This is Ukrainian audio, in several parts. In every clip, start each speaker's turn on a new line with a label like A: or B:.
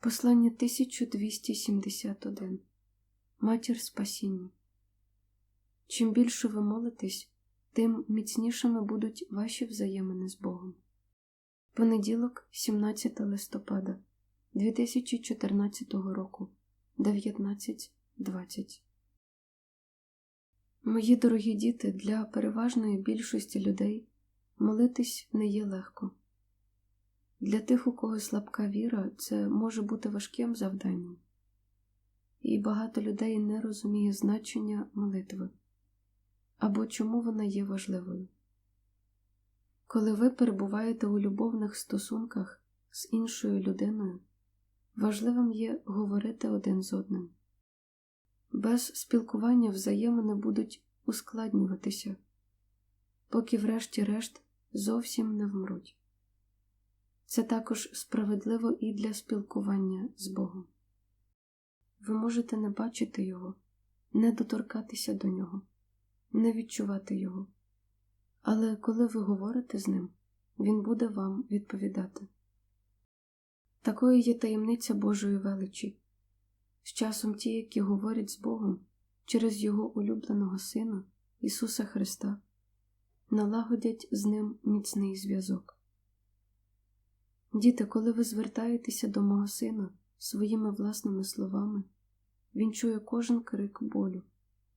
A: Послання 1271 Матір Спасіння. Чим більше ви молитесь, тим міцнішими будуть ваші взаємини з Богом. Понеділок, 17 листопада 2014 року 19.20 Мої дорогі діти, для переважної більшості людей молитись не є легко. Для тих, у кого слабка віра, це може бути важким завданням, і багато людей не розуміє значення молитви або чому вона є важливою. Коли ви перебуваєте у любовних стосунках з іншою людиною, важливим є говорити один з одним. Без спілкування взаємини будуть ускладнюватися, поки, врешті-решт, зовсім не вмруть. Це також справедливо і для спілкування з Богом. Ви можете не бачити Його, не доторкатися до Нього, не відчувати Його. Але коли ви говорите з Ним, Він буде вам відповідати. Такою є таємниця Божої величі. З часом ті, які говорять з Богом через Його улюбленого Сина, Ісуса Христа, налагодять з Ним міцний зв'язок. Діти, коли ви звертаєтеся до мого сина своїми власними словами, він чує кожен крик болю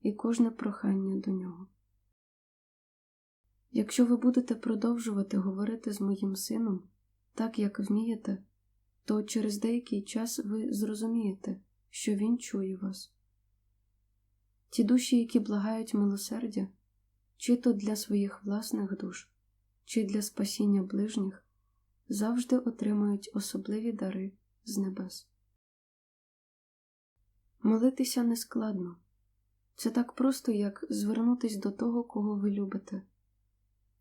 A: і кожне прохання до нього. Якщо ви будете продовжувати говорити з моїм сином так, як вмієте, то через деякий час ви зрозумієте, що він чує вас. Ті душі, які благають милосердя, чи то для своїх власних душ, чи для спасіння ближніх завжди отримують особливі дари з небес. Молитися не складно. Це так просто, як звернутись до того, кого ви любите.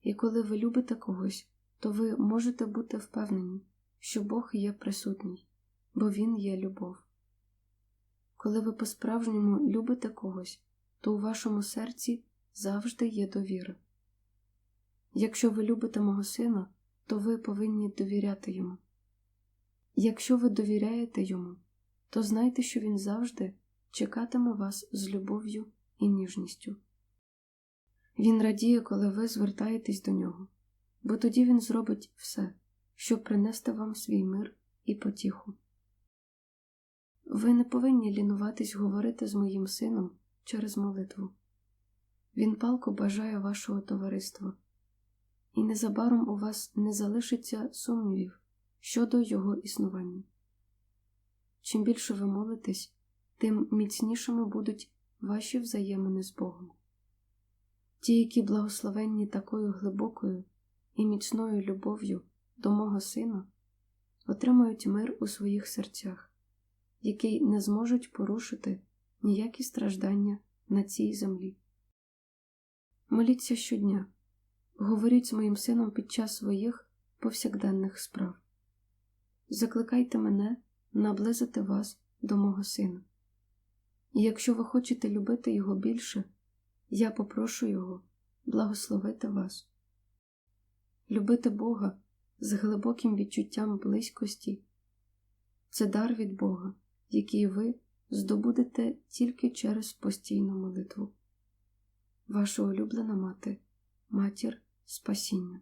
A: І коли ви любите когось, то ви можете бути впевнені, що Бог є присутній, бо Він є любов. Коли ви по-справжньому любите когось, то у вашому серці завжди є довіра. Якщо ви любите мого сина, то ви повинні довіряти йому. Якщо ви довіряєте йому, то знайте, що він завжди чекатиме вас з любов'ю і ніжністю. Він радіє, коли ви звертаєтесь до нього, бо тоді він зробить все, щоб принести вам свій мир і потіху. Ви не повинні лінуватись говорити з моїм сином через молитву. Він палко бажає вашого товариства і незабаром у вас не залишиться сумнівів щодо його існування. Чим більше ви молитесь, тим міцнішими будуть ваші взаємини з Богом. Ті, які благословенні такою глибокою і міцною любов'ю до мого Сина, отримають мир у своїх серцях, який не зможуть порушити ніякі страждання на цій землі. Моліться щодня. Говоріть з моїм сином під час своїх повсякденних справ. Закликайте мене наблизити вас до мого сина. І якщо ви хочете любити його більше, я попрошу його благословити вас. Любити Бога з глибоким відчуттям близькості це дар від Бога, який ви здобудете тільки через постійну молитву. Ваша улюблена мати, матір спасіння.